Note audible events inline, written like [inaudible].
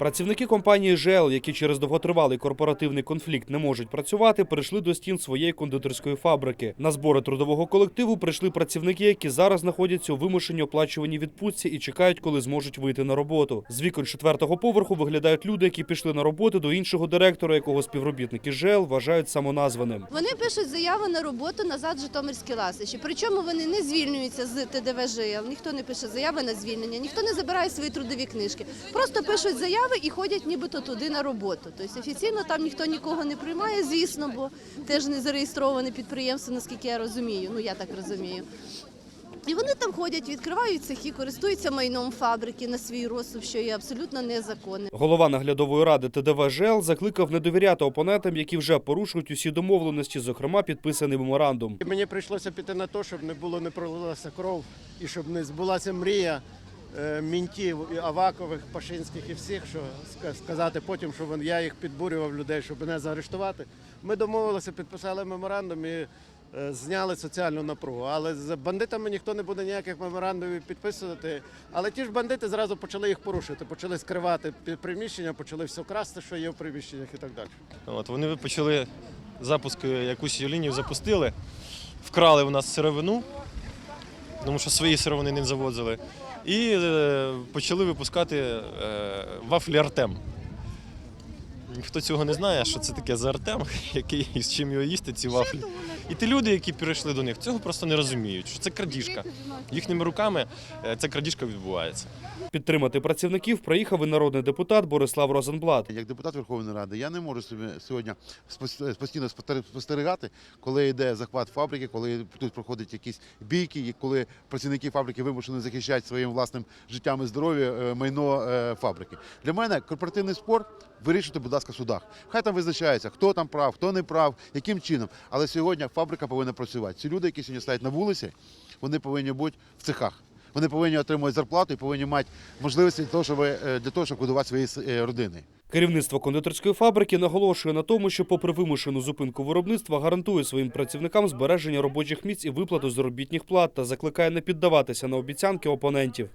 Працівники компанії ЖЕЛ, які через довготривалий корпоративний конфлікт не можуть працювати, прийшли до стін своєї кондитерської фабрики. На збори трудового колективу прийшли працівники, які зараз знаходяться у вимушеній оплачуваній відпустці і чекають, коли зможуть вийти на роботу. З вікон четвертого поверху виглядають люди, які пішли на роботу до іншого директора, якого співробітники ЖЕЛ вважають самоназваним. Вони пишуть заяву на роботу назад в Житомирські ласичі. Причому вони не звільнюються з ТДВ ЖЕЛ. Ніхто не пише заяви на звільнення, ніхто не забирає свої трудові книжки. Просто пишуть заяви і ходять нібито туди на роботу. Тобто офіційно там ніхто нікого не приймає, звісно, бо теж не зареєстроване підприємство, наскільки я розумію. Ну я так розумію. І вони там ходять, відкривають цехи, користуються майном фабрики на свій розсуд, що є абсолютно незаконне. Голова наглядової ради ТДВ ЖЕЛ закликав не довіряти опонентам, які вже порушують усі домовленості, зокрема підписаний меморандум. Мені прийшлося піти на те, щоб не було не пролилася кров і щоб не збулася мрія мінтів і Авакових, Пашинських і всіх, що сказати потім, що я їх підбурював людей, щоб мене заарештувати. Ми домовилися, підписали меморандум і е, зняли соціальну напругу. Але з бандитами ніхто не буде ніяких меморандумів підписувати. Але ті ж бандити зразу почали їх порушити, почали скривати приміщення, почали все красти, що є в приміщеннях і так далі. От вони почали запуск, е, якусь лінію запустили, вкрали у нас сировину, тому що свої сировини не завозили, і е, почали випускати е, вафлі Артем. Хто цього не знає, що це таке за Артем, [laughs] який з чим його їсти, ці вафлі. І ті люди, які прийшли до них, цього просто не розуміють, що це крадіжка. Їхніми руками е, ця крадіжка відбувається. Підтримати працівників приїхав і народний депутат Борислав Розенблат. Як депутат Верховної Ради я не можу собі сьогодні спос- постійно спостерігати, коли йде захват фабрики, коли тут проходять якісь бійки, і коли працівники фабрики вимушені захищати своїм власним життям і здоров'ям е, майно е, фабрики. Для мене корпоративний спор вирішуйте, будь ласка, в судах. Хай там визначається, хто там прав, хто не прав, яким чином. Але сьогодні фабрика повинна працювати. Ці люди, які сьогодні стоять на вулиці, вони повинні бути в цехах. Вони повинні отримувати зарплату і повинні мати можливості для того, щоб, е, для того, щоб годувати свої е, родини. Керівництво кондитерської фабрики наголошує на тому, що, попри вимушену зупинку виробництва, гарантує своїм працівникам збереження робочих місць і виплату заробітних плат та закликає не піддаватися на обіцянки опонентів.